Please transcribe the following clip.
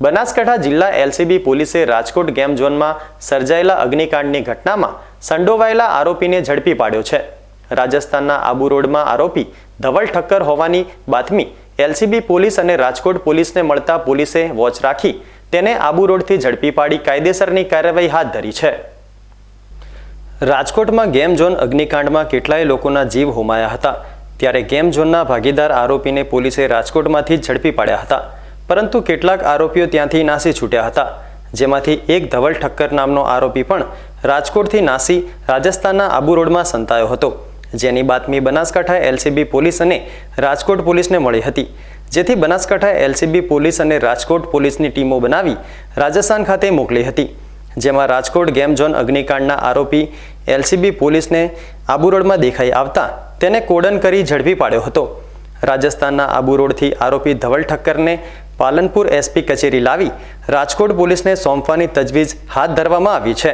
બનાસકાંઠા જિલ્લા એલસીબી પોલીસે રાજકોટ ગેમ ઝોનમાં સર્જાયેલા અગ્નિકાંડની ઘટનામાં સંડોવાયેલા આરોપીને ઝડપી પાડ્યો છે. રાજસ્થાનના આબુ રોડમાં આરોપી ધવલ ઠક્કર હોવાની બાતમી એલસીબી પોલીસ અને રાજકોટ પોલીસને મળતા પોલીસે વોચ રાખી તેને આબુ રોડથી ઝડપી પાડી કાયદેસરની કાર્યવાહી હાથ ધરી છે. રાજકોટમાં ગેમ ઝોન અગ્નિકાંડમાં કેટલાય લોકોના જીવ હોમાયા હતા. ત્યારે ગેમ ઝોનના ભાગીદાર આરોપીને પોલીસે રાજકોટમાંથી ઝડપી પાડ્યા હતા. પરંતુ કેટલાક આરોપીઓ ત્યાંથી નાસી છૂટ્યા હતા. જેમાંથી એક ધવલ ઠક્કર નામનો આરોપી પણ રાજકોટથી નાસી રાજસ્થાનના આબુ રોડમાં સંતાયો હતો. જેની બાતમી બનાસકાંઠા એલસીબી પોલીસ અને રાજકોટ પોલીસને મળી હતી. જેથી બનાસકાંઠા એલસીબી પોલીસ અને રાજકોટ પોલીસની ટીમો બનાવી રાજસ્થાન ખાતે મોકલી હતી. જેમાં રાજકોટ ગેમ ઝોન અગ્નિકાંડના આરોપી એલસીબી પોલીસને આબુ રોડમાં દેખાઈ આવતા તેને કોડન કરી ઝડપી પાડ્યો હતો. રાજસ્થાનના આબુ રોડથી આરોપી ધવલ ઠક્કરને પાલનપુર એસપી કચેરી લાવી રાજકોટ પોલીસને સોંપવાની તજવીજ હાથ ધરવામાં આવી છે.